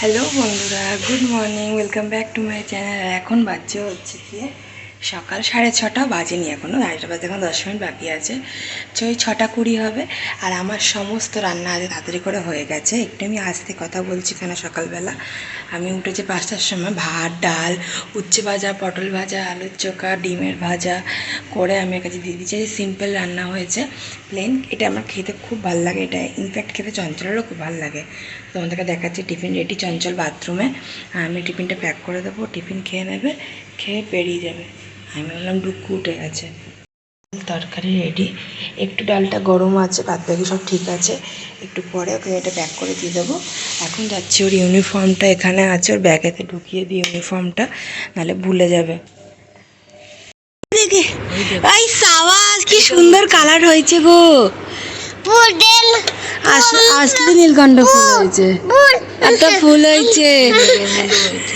Hello বন্ধুরা good morning welcome back to my channel. এখন বাচ্চা হচ্ছে গিয়ে সকাল সাড়ে ছটা বাজেনি এখনও আড়াইটা বাজে, এখন দশ মিনিট বাকি আছে। ওই ছটা কুড়ি হবে, আর আমার সমস্ত রান্না আজ তাড়াতাড়ি করে হয়ে গেছে। একটু আমি আস্তে কথা বলছি কেন সকালবেলা? আমি উঠেছি পাঁচটার সময় ভাত, ডাল, উচ্ছে ভাজা, পটল ভাজা, আলুর চোখা, ডিমের ভাজা করে আমি কাছে দিয়ে দিচ্ছি। সিম্পল রান্না হয়েছে প্লেন এটা আমার খেতে খুব ভালো লাগে, এটা ইনফ্যাক্ট খেতে চঞ্চলেরও খুব ভালো লাগে। তোমাদেরকে দেখাচ্ছি টিফিন রেডি, চঞ্চল বাথরুমে আমি টিফিনটা প্যাক করে দেবো, টিফিন খেয়ে নেবে, খেয়ে বেরিয়ে যাবে। আমি বললাম ডুকু উঠে গেছে। তরকারি রেডি একটু ডালটা গরম আছে বাদ বাকি সব ঠিক আছে। একটু পরে ওকে এটা প্যাক করে দিয়ে দেবো। এখন যাচ্ছি ওর ইউনিফর্মটা এখানে আছে ওর ব্যাগেতে ঢুকিয়ে দিই ইউনিফর্মটা নাহলে ভুলে যাবে। দেখে। সাওয়াজ কি সুন্দর কালার হয়েছে গো। পুডেল আসলে নীলকণ্ঠ ফুল হয়েছে। একটা ফুল হয়েছে।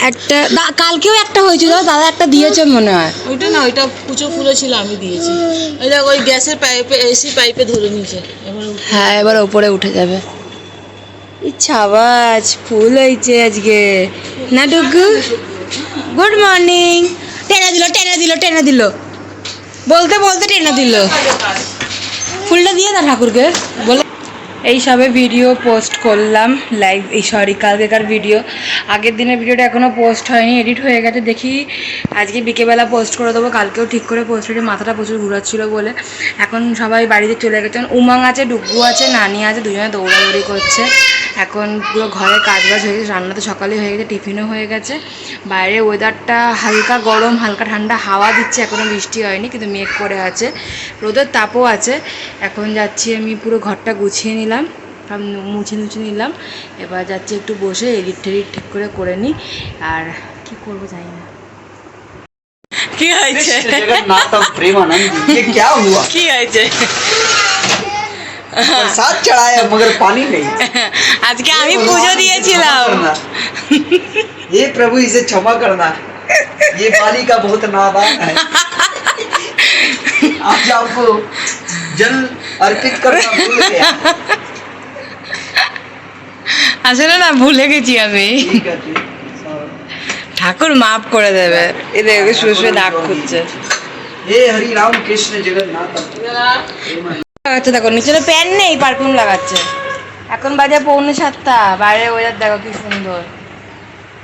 একটা কালকেও একটা হয়েছিল দাদা একটা দিয়েছে মনে হয়। ওইটা না ওইটা কুচো ফুলে ছিল আমি দিয়েছি। ওই দেখ ওই গ্যাসের পাইপে এসি পাইপে ধরে নিয়েছে। হ্যাঁ এবার ওপরে উঠে যাবে। ইচ্ছা আওয়াজ ফুল হয়েছে আজকে। না ডুগু গুড মর্নিং টেনে দিল টেনে দিল টেনে দিল। বলতে বলতে টেনে দিল। ফুলটা দিয়ে না ঠাকুরকে। বলে এই সবে ভিডিও পোস্ট করলাম লাইভ এই সরি কালকেকার ভিডিও আগের দিনের ভিডিওটা এখনও পোস্ট হয়নি এডিট হয়ে গেছে, দেখি আজকে বিকেলবেলা পোস্ট করে দেবো, কালকেও ঠিক করে পোস্ট করে মাথাটা প্রচুর ঘুরাচ্ছিল বলে। এখন সবাই বাড়িতে চলে গেছেন। উমাং আছে ডুগু আছে, নানি আছে, দুজনে দৌড়াদৌড়ি করছে। এখন পুরো ঘরে কাজ বাজ হয়ে গেছে রান্না তো সকালে হয়ে গেছে টিফিনও হয়ে গেছে। বাইরে ওয়েদারটা হালকা গরম হালকা ঠান্ডা হাওয়া দিচ্ছে এখনও বৃষ্টি হয়নি কিন্তু মেঘ করে আছে রোদের তাপও আছে। এখন যাচ্ছি আমি পুরো ঘরটা গুছিয়ে নিলাম মুছে মুছে নিলাম এবার যাচ্ছি একটু বসে এডিট টেডিট ঠিক করে করে নিই আর কি করব জানি না। কি হয়েছে? কি হয়েছে? प्रसाद चढ़ाया मगर पानी नहीं আজকে আমি পুজো দিয়েছিলাম क्षमा करना। ये प्रभु इसे क्षमा करना ये बाली का बहुत नादान है आज आपको जल अर्पित करना भूल गया আসলে না ভুলে গেছি আমি ठीक है ठीक ঠাকুর মাফ করে দেবে এ দেখবে শুয়ে শুয়ে দাগ খুঁজছে हे हरि राम कृष्ण जगन्नाथ प्रेमानंद লাগাচ্ছে দেখো নিচে প্যান নেই পারফিউম লাগাচ্ছে। এখন বাজে পৌনে সাতটা বাইরে ওয়েদার দেখো কি সুন্দর।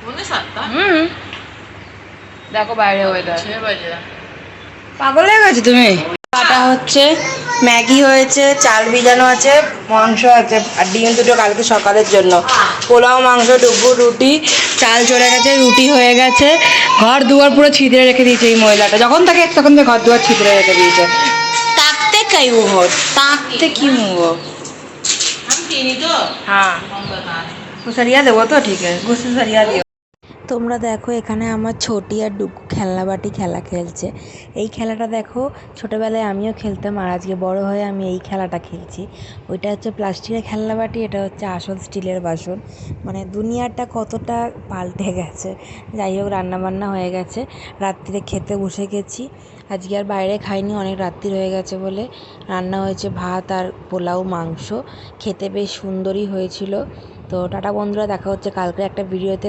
মনে সাতটা? হুম। দেখো বাইরে ওয়েদার পাগল হয়ে গেছো তুমি? কাটা হচ্ছে ম্যাগি হয়েছে চাল ভিজানো আছে মাংস আছে আর ডিম দুটো কালকে সকালের জন্য। পোলাও মাংস ডুবু রুটি চাল চলে গেছে রুটি হয়ে গেছে। ঘর দুয়ার পুরো ছিদ্রে রেখে দিয়েছে এই মহিলাটা যখন থাকে তখন ঘর দুয়ার ছিদ্রে রেখে দিয়েছে। তাকতে কাই ও তাকতে কি মুগো हम तीनी तो হ্যাঁ हम बता रहे সরিয়া দেবো তো ঠিক আছে গুছতে সরিয়া দিও তোমরা দেখো এখানে আমার ছোটি আর ডুকু খেলনা বাটি খেলা খেলছে এই খেলাটা দেখো ছোটোবেলায় আমিও খেলতাম আর আজকে বড় হয়ে আমি এই খেলাটা খেলছি ওইটা হচ্ছে প্লাস্টিকের খেলনা বাটি এটা হচ্ছে আসল স্টিলের বাসন মানে দুনিয়াটা কতটা পাল্টে গেছে যাই হোক রান্নাবান্না হয়ে গেছে রাত্রিরে খেতে বসে গেছি আজকে আর বাইরে খাইনি, অনেক রাত্রি হয়ে গেছে বলে। রান্না হয়েছে ভাত আর পোলাও, মাংস। খেতে বেশ সুন্দরই হয়েছিল। তো টাটা বন্ধুরা, দেখা হচ্ছে কালকে একটা ভিডিওতে